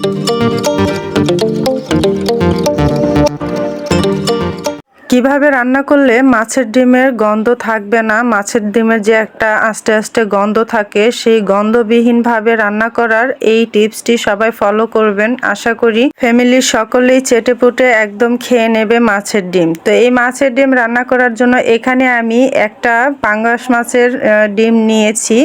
Thank you. কীভাবে রান্না করলে মাছের ডিমের গন্ধ থাকবে না? মাছের ডিমের যে একটা আস্তে আস্তে গন্ধ থাকে, সেই গন্ধবিহীনভাবে রান্না করার এই টিপসটি সবাই ফলো করবেন। আশা করি ফ্যামিলির সকলেই চেটে পুটে একদম খেয়ে নেবে মাছের ডিম। তো এই মাছের ডিম রান্না করার জন্য এখানে আমি একটা পাঙ্গাস মাছের ডিম নিয়েছি।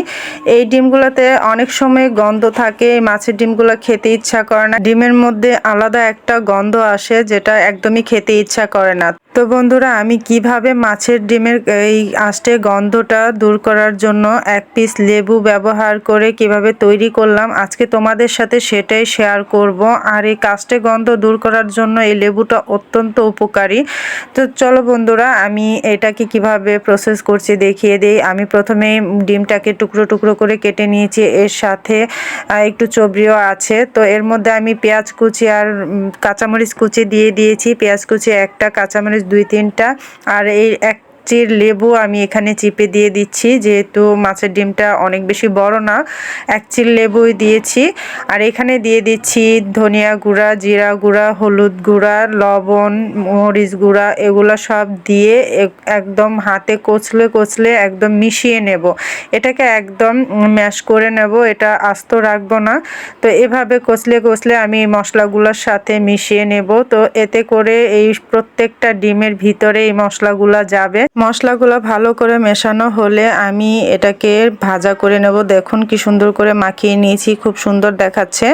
এই ডিমগুলোতে অনেক সময় গন্ধ থাকে, এই মাছের ডিমগুলো খেতে ইচ্ছা করে না। ডিমের মধ্যে আলাদা একটা গন্ধ আসে যেটা একদমই খেতে ইচ্ছা করে না। তো বন্ধুরা, আমি কীভাবে মাছের ডিমের এই আষ্টে গন্ধটা দূর করার জন্য এক পিস লেবু ব্যবহার করে কীভাবে তৈরি করলাম, আজকে তোমাদের সাথে সেটাই শেয়ার করব। আর এই কাস্টে গন্ধ দূর করার জন্য এই লেবুটা অত্যন্ত উপকারী। তো চলো বন্ধুরা, আমি এটাকে কীভাবে প্রসেস করছি দেখিয়ে দিই। আমি প্রথমে ডিমটাকে টুকরো টুকরো করে কেটে নিয়েছি। এর সাথে একটু চবড়িও আছে। তো এর মধ্যে আমি পেঁয়াজ কুচি আর কাঁচামরিচ কুচি দিয়ে দিয়েছি। পেঁয়াজ কুচি একটা, কাঁচামরিচ দুই তিনটা। আর এই এক চির লেবু আমি এখানে চিপে দিয়ে দিচ্ছি, যেহেতু মাছের ডিমটা অনেক বেশি বড় না, এক চির লেবুই দিয়েছি। আর এখানে দিয়ে দিচ্ছি ধনিয়া গুঁড়া, জিরা গুঁড়া, হলুদ গুঁড়া, লবণ, মরিচ গুঁড়া, এগুলো সব দিয়ে একদম হাতে কচলে কচলে একদম মিশিয়ে নেব। এটাকে একদম ম্যাশ করে নেব, এটা আস্ত রাখব না। তো এভাবে কচলে কচলে আমি মশলাগুলোর সাথে মিশিয়ে নেব। তো এতে করে এই প্রত্যেকটা ডিমের ভিতরে এই মশলাগুলো যাবে। মশলাগুলো ভালো করে মেশানো হলে আমি এটাকে ভাজা করে নেব। দেখুন কি সুন্দর করে মাখিয়ে নিয়েছি, খুব সুন্দর দেখাচ্ছে।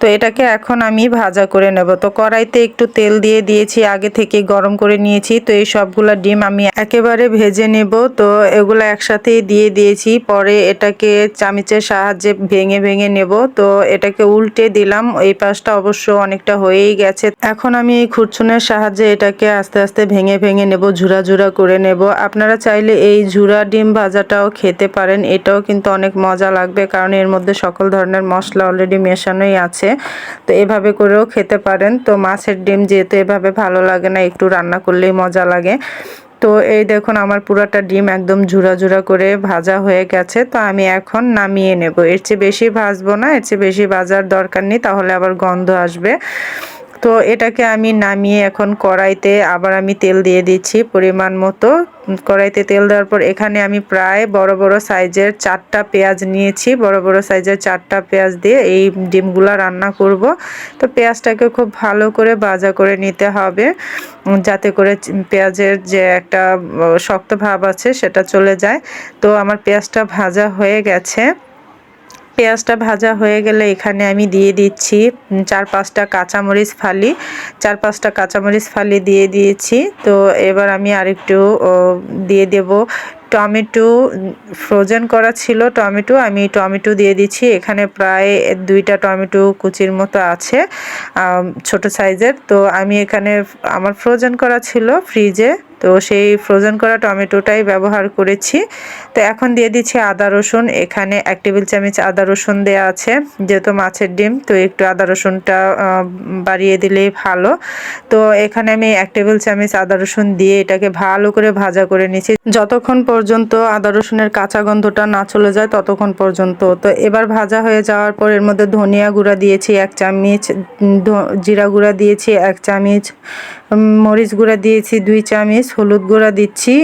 তো এটাকে এখন আমি ভাজা করে নেব। তো কড়াইতে একটু তেল দিয়ে দিয়েছি, আগে থেকে গরম করে নিয়েছি। তো এই সবগুলো ডিম আমি একেবারে ভেজে নেব। তো এগুলো একসাথেই দিয়ে দিয়েছি, পরে এটাকে চামিচের সাহায্যে ভেঙে ভেঙে নেব। তো এটাকে উল্টে দিলাম, এই পাশটা অবশ্য অনেকটা হয়েই গেছে। এখন আমি এই খুরচুনের সাহায্যে এটাকে আস্তে আস্তে ভেঙে ভেঙে নেব, ঝুরা ঝুরা করে নেব। আপনারা চাইলে এই ঝুরা ডিম ভাজাটাও খেতে পারেন। এটাও কিন্তু অনেক মজা লাগবে কারণ এর মধ্যে সকল ধরনের মশলা অলরেডি মেশানোই আছে। তো এভাবে করেও খেতে পারেন। তো মাছের ডিম যেহেতু এভাবে ভালো লাগে না, একটু রান্না করলেই মজা লাগে। তো এই দেখুন আমার পুরাটা ডিম একদম ঝুরা ঝুরা করে ভাজা হয়ে গেছে। তো আমি এখন নামিয়ে নেব। এর চেয়ে বেশি ভাজবো না, এর চেয়ে বেশি ভাজার দরকার নেই, তাহলে আবার গন্ধ আসবে। তো এটাকে আমি নামিয়ে এখন কড়াইতে আবার আমি তেল দিয়ে দিচ্ছি পরিমাণ মতো। কড়াইতে তেল দেওয়ার পর এখানে আমি প্রায় বড় বড় সাইজের চারটা পেঁয়াজ নিয়েছি। বড় বড় সাইজের চারটা পেঁয়াজ দিয়ে এই ডিমগুলো রান্না করব। তো পেঁয়াজটাকে খুব ভালো করে ভাজা করে নিতে হবে। যাতে করে পেঁয়াজের যে একটা শক্ত ভাব আছে সেটা চলে যায়। তো আমার পেঁয়াজটা ভাজা হয়ে গেছে। পেঁয়াজটা ভাজা হয়ে গেলে এখানে আমি দিয়ে দিচ্ছি চার পাঁচটা কাঁচামরিচ ফালি। চার পাঁচটা কাঁচামরিচ ফালি দিয়ে দিয়েছি। তো এবার আমি আরেকটু দিয়ে দেব টমেটো। ফ্রোজেন করা ছিল টমেটো, আমি টমেটো দিয়ে দিচ্ছি। এখানে প্রায় দুইটা টমেটো কুচির মতো আছে ছোট সাইজের। তো আমি এখানে আমার ফ্রোজেন করা ছিল ফ্রিজে। তো সেই ফ্রোজেন করা টমেটোটাই ব্যবহার করেছি। তো এখন দিয়ে দিচ্ছি আদা রসুন। এখানে এক টেবিল চামচ আদা রসুন দেওয়া আছে, যেহেতু মাছের ডিম, তো একটু আদা রসুনটা বাড়িয়ে দিলেই ভালো। তো এখানে আমি এক টেবিল চামচ আদা রসুন দিয়ে এটাকে ভালো করে ভাজা করে নিচ্ছি যতক্ষণ পর্যন্ত আদা রসুনের কাঁচা গন্ধটা না চলে যায়, ততক্ষণ পর্যন্ত। তো এবার ভাজা হয়ে যাওয়ার পর এর মধ্যে ধনিয়া গুঁড়া দিয়েছি এক চামচ জিরা গুঁড়া দিয়েছি এক চামচ মরিচ গুঁড়া দিয়েছি দুই চামচ হলুদ গুঁড়া দিচ্ছি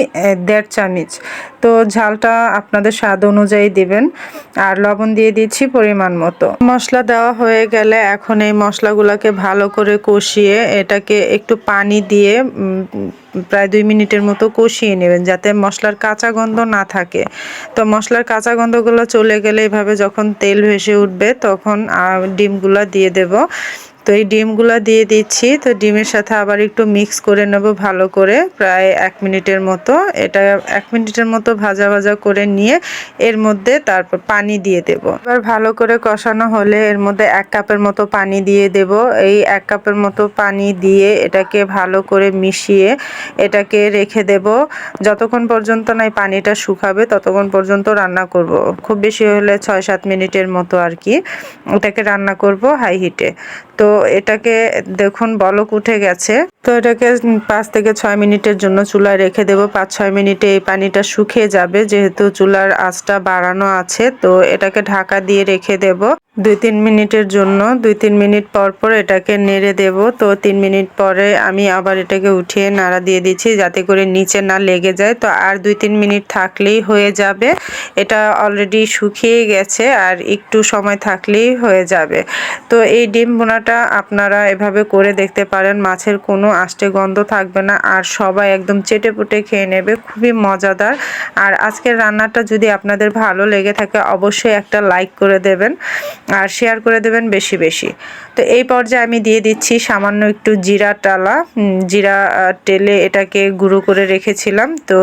দেড় চামচ। তো ঝালটা আপনাদের স্বাদ অনুযায়ী দিবেন, আর লবণ দিয়ে দিচ্ছি পরিমাণ মতো। মশলা দেওয়া হয়ে গেলে এখন এই মশলাগুলোকে ভালো করে কষিয়ে এটাকে একটু পানি দিয়ে প্রায় দুই মিনিটের মতো কষিয়ে নেবেন যাতে মশলার কাঁচা গন্ধ না থাকে। তো মশলার কাঁচা গন্ধগুলো চলে গেলে এভাবে যখন তেল ভেসে উঠবে তখন ডিমগুলো দিয়ে দেব। তো এই ডিমগুলো দিয়ে দিচ্ছি। তো ডিমের সাথে আবার একটু মিক্স করে নেব ভালো করে, প্রায় এক মিনিটের মতো। এটা এক মিনিটের মতো ভাজা ভাজা করে নিয়ে এর মধ্যে তারপর পানি দিয়ে দেব। এবার ভালো করে কষানো হলে এর মধ্যে এক কাপের মতো পানি দিয়ে দেব। এই এক কাপের মতো পানি দিয়ে এটাকে ভালো করে মিশিয়ে এটাকে রেখে দেব। যতক্ষণ পর্যন্ত না এই পানিটা শুকাবে, ততক্ষণ পর্যন্ত রান্না করব। খুব বেশি হলে ছয় সাত মিনিটের মতো আর কি এটাকে রান্না করব হাই হিটে। তো এটাকে দেখুন বলক উঠে গেছে। তো এটাকে পাঁচ থেকে ছয় মিনিটের জন্য চুলায় রেখে দেব। পাঁচ ছয় মিনিটে এই পানিটা শুকিয়ে যাবে, যেহেতু চুলার আঁচটা বাড়ানো আছে, তো এটাকে ঢাকা দিয়ে রেখে দেব। দুই তিন মিনিটের জন্য দুই তিন মিনিট পর পর এটাকে নেড়ে দেব। তো তিন মিনিট পরে আমি আবার এটাকে উঠিয়ে নাড়া দিয়ে দিচ্ছি যাতে করে নিচে না লেগে যায়। তো আর দুই তিন মিনিট থাকলেই হয়ে যাবে। এটা অলরেডি শুকিয়ে গেছে আর একটু সময় থাকলেই হয়ে যাবে। তো এই ডিম বোনাটা আপনারা এভাবে করে দেখতে পারেন, মাছের কোনো আষ্টে গন্ধ থাকবে না আর সবাই একদম চেটে পুটে খেয়ে নেবে, খুবই মজাদার। আর আজকের রান্নাটা যদি আপনাদের ভালো লেগে থাকে, অবশ্যই একটা লাইক করে দেবেন। আর শেয়ার করে দেবেন বেশি বেশি। তো এই পর্যায়ে আমি দিয়ে দিচ্ছি সামান্য একটু জিরা টালা। জিরা টেলে এটাকে গুঁড়ো করে রেখেছিলাম। তো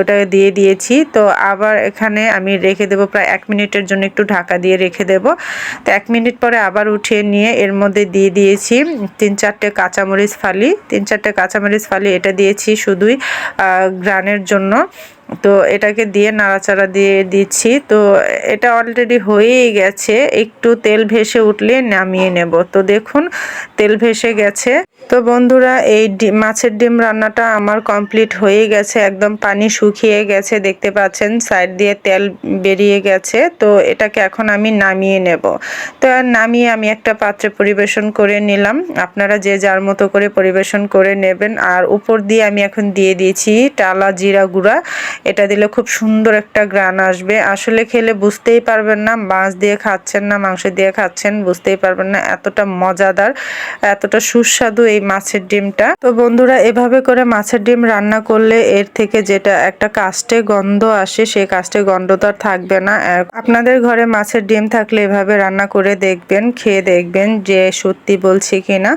ওটা দিয়ে দিয়েছি। তো আবার এখানে আমি রেখে দেবো প্রায় এক মিনিটের জন্য একটু ঢাকা দিয়ে রেখে দেব। তো এক মিনিট পরে আবার উঠিয়ে নিয়ে এর মধ্যে দিয়ে দিয়েছি তিন চারটে কাঁচামরিচ ফালি। তিন চারটে কাঁচামরিচ ফালি এটা দিয়েছি শুধুই গ্রানের জন্য। তো এটাকে দিয়ে নাড়াচাড়া দিয়ে দিচ্ছি। তো এটা অলরেডি হয়েই গেছে। একটু তেল ভেসে উঠলে নামিয়ে নেব। তো দেখুন, তেল ভেসে গেছে। তো বন্ধুরা, এই মাছের ডিম রান্নাটা আমার কমপ্লিট হয়ে গেছে। একদম পানি শুকিয়ে গেছে, দেখতে পাচ্ছেন। সাইড দিয়ে তেল বেরিয়ে গেছে। তো এটাকে এখন আমি নামিয়ে নেব। তো নামিয়ে আমি একটা পাত্রে পরিবেশন করে নিলাম। আপনারা যে যার মতো করে পরিবেশন করে নেবেন। আর উপর দিয়ে আমি এখন দিয়ে দিয়েছি টালা জিরা গুঁড়া। এটা দিলে খুব সুন্দর একটা গ্রান আসবে। আসলে খেলে বুঝতেই পারবেন না, মাছ দিয়ে খাচ্ছেন না, মাংস দিয়ে খাচ্ছেন, বুঝতেই পারবেন না এতটা মজাদার, এতটা সুস্বাদু এই মাছের ডিমটা। তো বন্ধুরা, এভাবে করে মাছের ডিম রান্না করলে এর থেকে যেটা একটা কাস্টে গন্ধ আসে, সেই কাস্টে গন্ধ তো থাকবে না। আপনাদের ঘরে মাছের ডিম থাকলে এভাবে রান্না করে দেখবেন, খেয়ে দেখবেন যে সত্যি বলছি কিনা।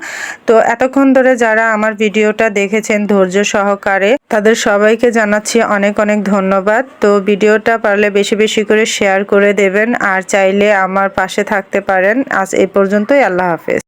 তো এতক্ষণ ধরে যারা আমার ভিডিওটা দেখেছেন ধৈর্য সহকারে তাদের সবাইকে জানাচ্ছি অনেক অনেক ধন্যবাদ। তো ভিডিওটা পারলে বেশি বেশি করে শেয়ার করে দেবেন। আর চাইলে আমার পাশে থাকতে পারেন। আজ এ পর্যন্তই, আল্লাহ হাফেজ।